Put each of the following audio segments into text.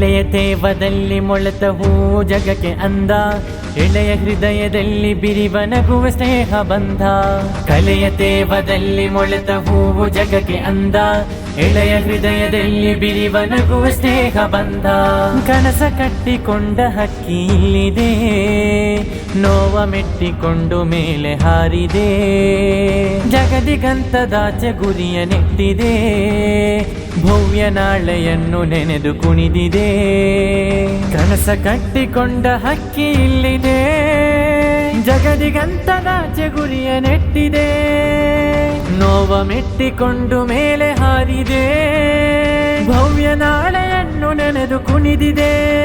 ತೇವದಲ್ಲಿ ಮೊಳೆತ ಹೂ ಜಗಕ್ಕೆ ಅಂದ. ಎಳೆಯ ಹೃದಯದಲ್ಲಿ ಬಿರಿವ ನಗುವ ಸ್ನೇಹ ಬಂಧ ಕಲೆಯ ತೇವದಲ್ಲಿ ಮೊಳೆತ ಹೂವು ಜಗಕ್ಕೆ ಅಂದ. ಎಳೆಯ ಹೃದಯದಲ್ಲಿ ಬಿರಿವ ನಗುವ ಸ್ನೇಹ ಬಂಧ ಕನಸ ಕಟ್ಟಿಕೊಂಡ ಹಕ್ಕಿ ಇಲ್ಲಿದೆ. ನೋವ ಮೆಟ್ಟಿಕೊಂಡು ಮೇಲೆ ಹಾರಿದೆ. ಜಗದಿಗಂತದಾಚೆ ಗುರಿಯ ನೆಟ್ಟಿದೆ. ಭವ್ಯ ನಾಳೆಯನ್ನು ನೆನೆದು ಕುಣಿದಿದೆ. ಕನಸ ಕಟ್ಟಿಕೊಂಡ ಹಕ್ಕಿ ಇಲ್ಲಿದೆ. ಜಗದಿಗಂತದಾಚೆ ಗುರಿಯ ನೆಟ್ಟಿದೆ. ನೋವ ಮೆಟ್ಟಿಕೊಂಡು ಮೇಲೆ ಹಾರಿದೆ. ಭವ್ಯ ನಾಳೆಯನ್ನು ನೆನೆದು ಕುಣಿದಿದೆ.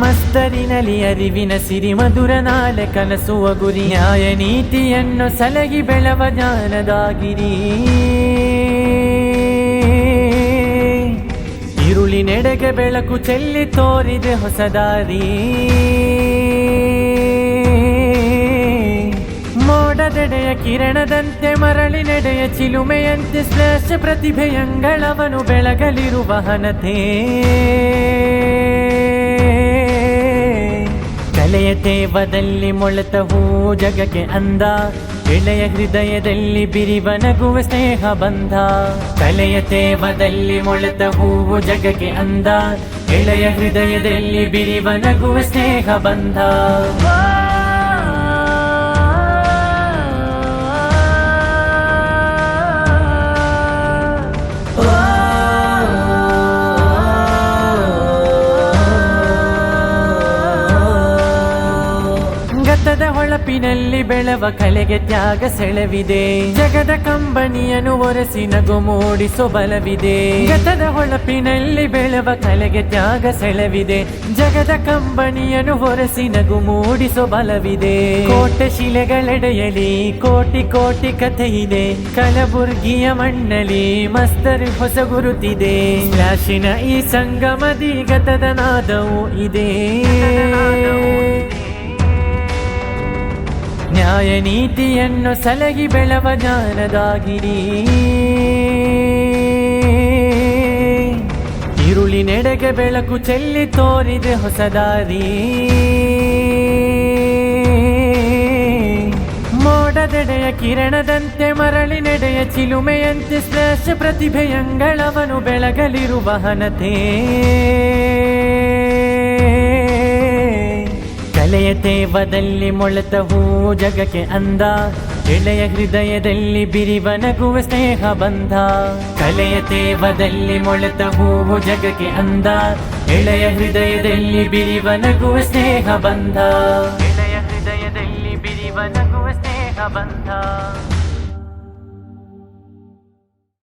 ಮಸ್ತರಿನಲ್ಲಿ ಅರಿವಿನ ಸಿರಿ ಮಧುರ ನಾಳೆ ಕನಸುವ ಗುರಿ ನ್ಯಾಯ ನೀತಿಯನ್ನು ಸಲಗಿ ಬೆಳವ ಜ್ಞಾನದಾಗಿರಿ. ಇರುಳಿನೆಡೆಗೆ ಬೆಳಕು ಚೆಲ್ಲಿ ತೋರಿದೆ ಹೊಸದಾರಿ ಮೋಡದೆಡೆಯ ಕಿರಣದಂತೆ ಮರಳಿ ನಡೆಯ ಚಿಲುಮೆಯಂತೆ ಶ್ರೇಷ್ಠ ಪ್ರತಿಭೆಯಂಗಳವನು ಬೆಳಗಲಿರುವ ಹನತೆ. ಕಲೆಯ ತೇವದಲ್ಲಿ ಮೊಳೆತ ಹೂ ಜಗಕ್ಕೆ ಅಂದ. ಎಳೆಯ ಹೃದಯದಲ್ಲಿ ಬಿರಿವ ನಗುವ ಸ್ನೇಹ ಬಂಧ ಕಲೆಯ ತೇವದಲ್ಲಿ ಮೊಳೆತ ಹೂವು ಜಗಕ್ಕೆ ಅಂದ. ಎಳೆಯ ಹೃದಯದಲ್ಲಿ ಬಿರಿವ ನಗುವ ಸ್ನೇಹ ಬಂಧ ಹೊಳಪಿನಲ್ಲಿ ಬೆಳವ ಕಲೆಗೆ ತ್ಯಾಗ ಸೆಳವಿದೆ. ಜಗದ ಕಂಬನಿಯನ್ನು ಒರೆಸಿ ನಗು ಮೂಡಿಸೋ ಬಲವಿದೆ. ಗತದ ಹೊಳಪಿನಲ್ಲಿ ಬೆಳವ ಕಲೆಗೆ ತ್ಯಾಗ ಸೆಳವಿದೆ. ಜಗದ ಕಂಬನಿಯನ್ನು ಒರೆಸಿ ನಗು ಮೂಡಿಸೋ ಬಲವಿದೆ. ಕೋಟೆ ಶಿಲೆಗಳೆಡೆಯಲಿ ಕೋಟಿ ಕೋಟಿ ಕಥೆ ಇದೆ. ಕಲಬುರ್ಗಿಯ ಮಣ್ಣಲ್ಲಿ ಮಸ್ತರು ಹೊಸ ಗುರುತಿದೆ ಫ್ಲಾಶಿನ ಈ ಸಂಗಮದಿ ಗತದ ನಾದವು ಇದೆ. ನ್ಯಾಯ ನೀತಿಯನ್ನು ಸಲಗಿ ಬೆಳವ ಜ್ಞಾನದಾಗಿರಿ. ಇರುಳಿನೆಡೆಗೆ ಬೆಳಕು ಚೆಲ್ಲಿ ತೋರಿದೆ ಹೊಸದಾರಿ ಮೋಡದೆಡೆಯ ಕಿರಣದಂತೆ ಮರಳಿ ನೆಡೆಯ ಚಿಲುಮೆಯಂತೆ ಶ್ರೇಷ್ಠ ಪ್ರತಿಭೆಯಂಗಳವನು ಬೆಳಗಲಿರುವ ಹನತೆ. ತೇವದಲ್ಲಿ ಮೊಳೆತ ಹೂ ಜಗಕ್ಕೆ ಅಂದ. ಎಳೆಯ ಹೃದಯದಲ್ಲಿ ಬಿರಿವ ನಗುವ ಸ್ನೇಹ ಬಂಧ ಕಲೆಯ ತೇವದಲ್ಲಿ ಮೊಳೆತ ಹೂವು ಜಗಕ್ಕೆ ಅಂದ. ಎಳೆಯ ಹೃದಯದಲ್ಲಿ ಬಿರಿವ ನಗುವ ಸ್ನೇಹ ಬಂಧ ಎಳೆಯ ಹೃದಯದಲ್ಲಿ ಬಿರಿವ ನಗುವ ಸ್ನೇಹ ಬಂಧ